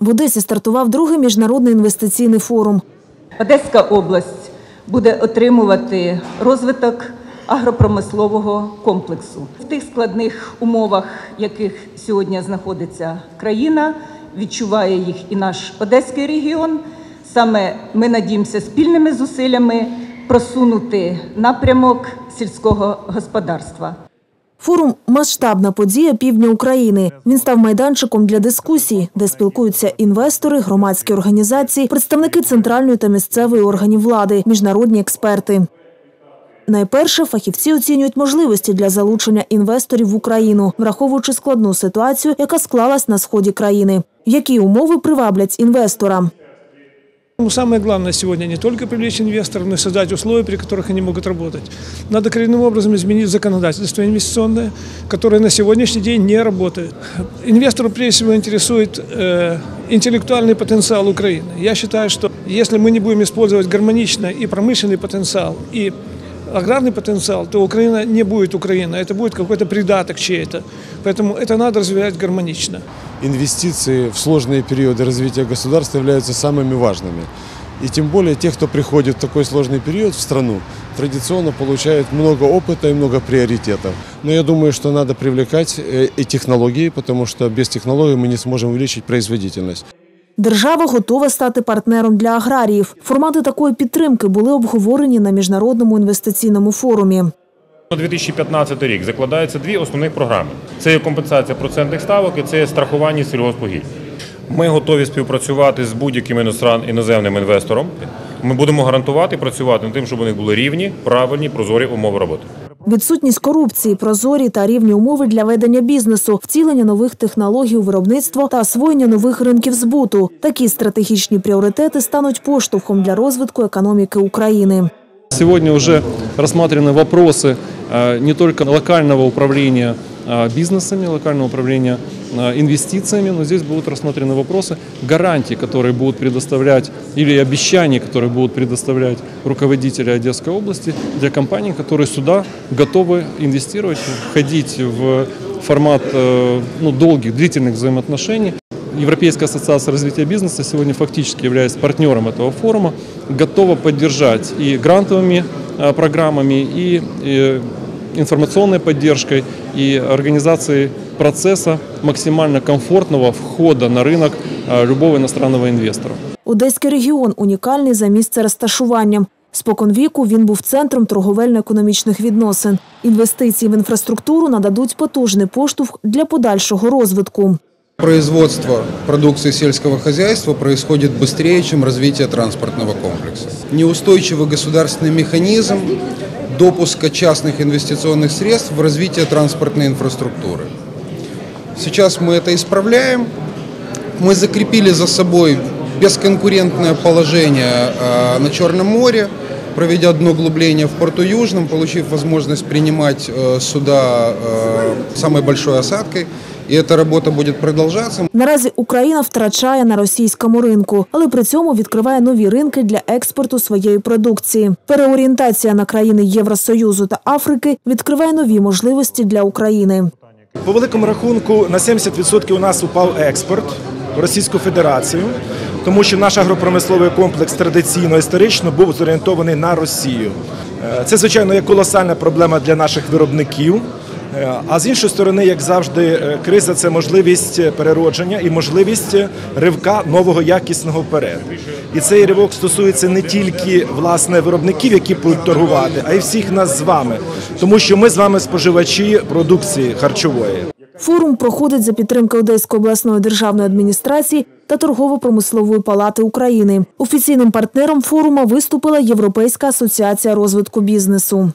В Одесі стартував другий міжнародний інвестиційний форум. Одеська область буде отримувати розвиток агропромислового комплексу. В тих складних умовах, в яких сьогодні знаходиться країна, відчуває їх і наш одеський регіон. Саме ми надіємося спільними зусиллями просунути напрямок сільського господарства. Форум масштабна подія півдня України. Він став майданчиком для дискусій, де спілкуються інвестори, громадські організації, представники центральної та місцевої органів влади, міжнародні експерти. Найперше фахівці оцінюють можливості для залучення інвесторів в Україну, враховуючи складну ситуацію, яка склалась на сході країни. Які умови приваблять інвестора? Ну, самое главное сегодня не только привлечь инвесторов, но и создать условия, при которых они могут работать. Надо коренным образом изменить законодательство инвестиционное, которое на сегодняшний день не работает. Инвестору прежде всего интересует э, интеллектуальный потенциал Украины. Я считаю, что если мы не будем использовать гармонично и промышленный потенциал, и аграрный потенциал, то Украина не будет Украина, это будет какой-то придаток чей-то. Поэтому это надо развивать гармонично. инвестиции в сложные периоды развития государства являются самыми важными. И тем более те, кто приходит в такой сложный период в страну, традиционно получают много опыта и много приоритетов. Но я думаю, что надо привлекать э, и технологии, потому что без технологий мы не сможем увеличить производительность. Держава готова стати партнером для аграріїв. Формати такої підтримки були обговорені на міжнародному інвестиційному форумі. На 2015 рік закладаються дві основних програми: це є компенсація процентних ставок і це є страхування сільгоспогіль. Ми готові співпрацювати з будь-яким іноземним інвестором. Ми будемо гарантувати працювати над тим, щоб у них були рівні, правильні, прозорі умови роботи. Відсутність корупції, прозорі та рівні умови для ведення бізнесу, втілення нових технологій у виробництво та освоєння нових ринків збуту. Такі стратегічні пріоритети стануть поштовхом для розвитку економіки України. Сегодня уже рассмотрены вопросы э, не только локального управления э, бизнесами, локального управления э, инвестициями, но здесь будут рассмотрены вопросы гарантий, которые будут предоставлять, или обещаний, которые будут предоставлять руководители Одесской области для компаний, которые сюда готовы инвестировать, входить в формат э, ну, долгих, длительных взаимоотношений. Европейская ассоциация развития бизнеса сегодня фактически является партнером этого форума, готова поддержать и грантовыми э, программами, и э, информационной поддержкой, и организацией процесса максимально комфортного входа на рынок э, любого иностранного инвестора. Одеський регіон унікальний за місце розташуванням. Споконвіку він був центром торговельно-економічних відносин. Інвестиції в інфраструктуру нададуть потужний поштовх для подальшого розвитку. Производство продукции сельского хозяйства происходит быстрее, чем развитие транспортного комплекса. Неустойчивый государственный механизм допуска частных инвестиционных средств в развитие транспортной инфраструктуры. Сейчас мы это исправляем. Мы закрепили за собой бесконкурентное положение э, на Черном море, проведя одно углубление в порту Южном, получив возможность принимать э, суда э, самой большой осадкой. И эта работа будет продолжаться. Наразі Україна втрачає на російському ринку, але при цьому відкриває нові ринки для експорту своєї продукції. Переорієнтація на країни Євросоюзу та Африки відкриває нові можливості для України. По великому рахунку на 70% у нас упав експорт в Російську Федерацію, тому що наш агропромисловий комплекс традиційно історично був зорієнтований на Росію. Е, Це, звичайно, є колосальна проблема для наших виробників. Е, А з іншої сторони, як завжди, е, криза це можливість переродження і можливість ривка нового якісного вперед. І цей ривок стосується не тільки власне виробників, які будуть торгувати, а й всіх нас з вами, тому що ми з вами споживачі продукції харчової. Форум проходить за підтримки Одеської обласної державної адміністрації та торгово-промислової палати України. Офіційним партнером форуму виступила Європейська асоціація розвитку бізнесу.